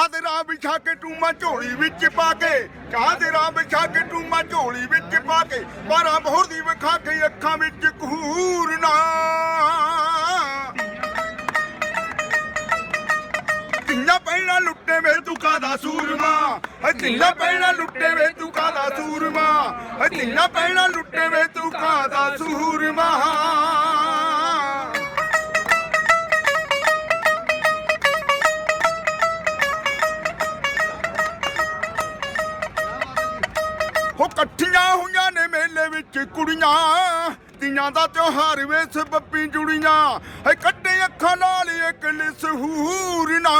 ਰਾਹ ਵਿਛਾ ਕੇ ਟੂਮਾ ਝੋਲੀ ਵਿੱਚ ਪਾ ਕੇ, ਚਾਹ ਦੇ ਰਾਹ ਵਿਛਾ ਕੇ ਟੂਮਾ ਝੋਲੀ ਵਿੱਚ ਪਾ ਕੇ, ਬਾਰਾਂ ਬਹਰ ਦੀ ਵਿਖਾ ਕੇ ਅੱਖਾਂ ਵਿੱਚ ਕਹੂਰ ਨਾ। ਤਿੰਨਾ ਪਹਿਣਾ ਲੁੱਟੇ ਵੇ ਤੂੰ ਕਾਦਾ ਸੂਰਮਾ? ਹੈ ਤਿੰਨਾ ਪਹਿਣਾ ਲੁੱਟੇ ਵੇ ਤੂੰ ਕਾਦਾ ਸੂਰਮਾ? ਹੈ ਤਿੰਨਾ ਪਹਿਣਾ ਲੁੱਟੇ ਵੇ ਤੂੰ ਕਾਦਾ ਸੂਰਮਾ? ਹੋ ਇਕੱਠੀਆਂ ਹੋਈਆਂ ਨੇ ਮੇਲੇ ਵਿੱਚ ਕੁੜੀਆਂ। ਤੀਆਂ ਦਾ ਤਿਉਹਾਰ ਵੇਸ ਬੱਪੀ ਜੁੜੀਆਂ ਹੈ ਕੱਟੇ ਅੱਖਾਂ ਨਾਲ ਇੱਕ ਲਸਹੂਰ ਨਾ।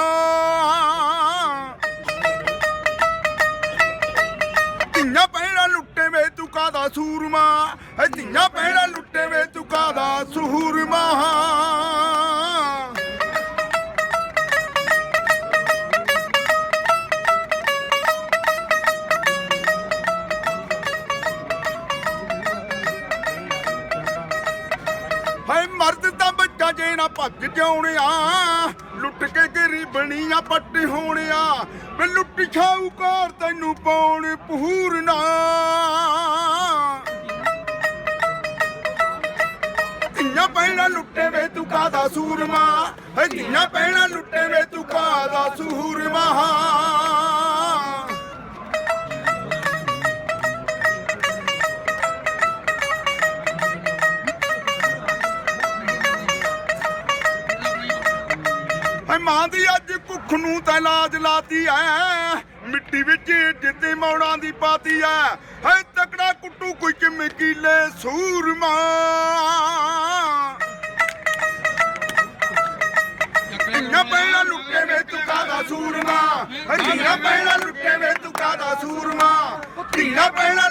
ਤੀਆਂ ਪਹਿਣਾ ਲੁੱਟੇ ਵੇ ਤੂੰ ਕਾਦਾ ਸੂਰਮਾ। ਹੈ ਤੀਆਂ ਪਹਿਣਾ ਲੁੱਟੇ ਵੇ ਤੂੰ ਕਾਦਾ ਸੂਰਮਾ। ਹਾਏ, ਮਰਦ ਤਾਂ ਬੱਚਾ ਜੇ ਨਾ ਭੱਜ ਜਾਉਣਿਆ। ਲੁੱਟ ਕੇ ਗਰੀਬਣੀਆਂ ਪੱਟ ਹੋਣਿਆ। ਵੇ ਲੁੱਟ ਛਾਊਕਾਰ ਤੈਨੂੰ ਪਾਉਣ ਪਹੂਰਨਾ ਤੀਆਂ ਪਹਿਣਾ ਲੁੱਟੇ ਵੇ ਤੂੰ ਕਾਦਾ ਸੂਰਮਾ? ਹੈ ਤੀਆਂ ਪਹਿਣਾ ਲੁੱਟੇ ਵੇ ਤੂੰ ਕਾਦਾ ਸੂਰਮਾ? ਹੈ ਮਾਂ ਦੀ ਅੱਜ ਭੁੱਖ ਨੂੰ ਤਾਂ ਲਾਜ ਲਾਤੀ ਐ। ਮਿੱਟੀ ਵਿੱਚ ਜਿੱਤੇ ਮੌੜਾਂ ਦੀ ਪਾਤੀ ਐ। ਹੈ ਤਕੜਾ ਕੁੱਟੂ ਕੋਈ ਕਿਵੇਂ ਕੀਲੇ ਸੂਰਮਾ। ਧੀਆਂ ਪਹਿਲਾਂ ਲੁੱਟੇ ਵੇ ਤੂੰ ਕਾਦਾ ਸੂਰਮਾ। ਹੈ ਧੀਆਂ ਪਹਿਲਾਂ ਲੁੱਟੇ ਵੇ ਤੂੰ ਕਾਦਾ ਸੂਰਮਾ। ਧੀਆਂ ਪਹਿਲਾਂ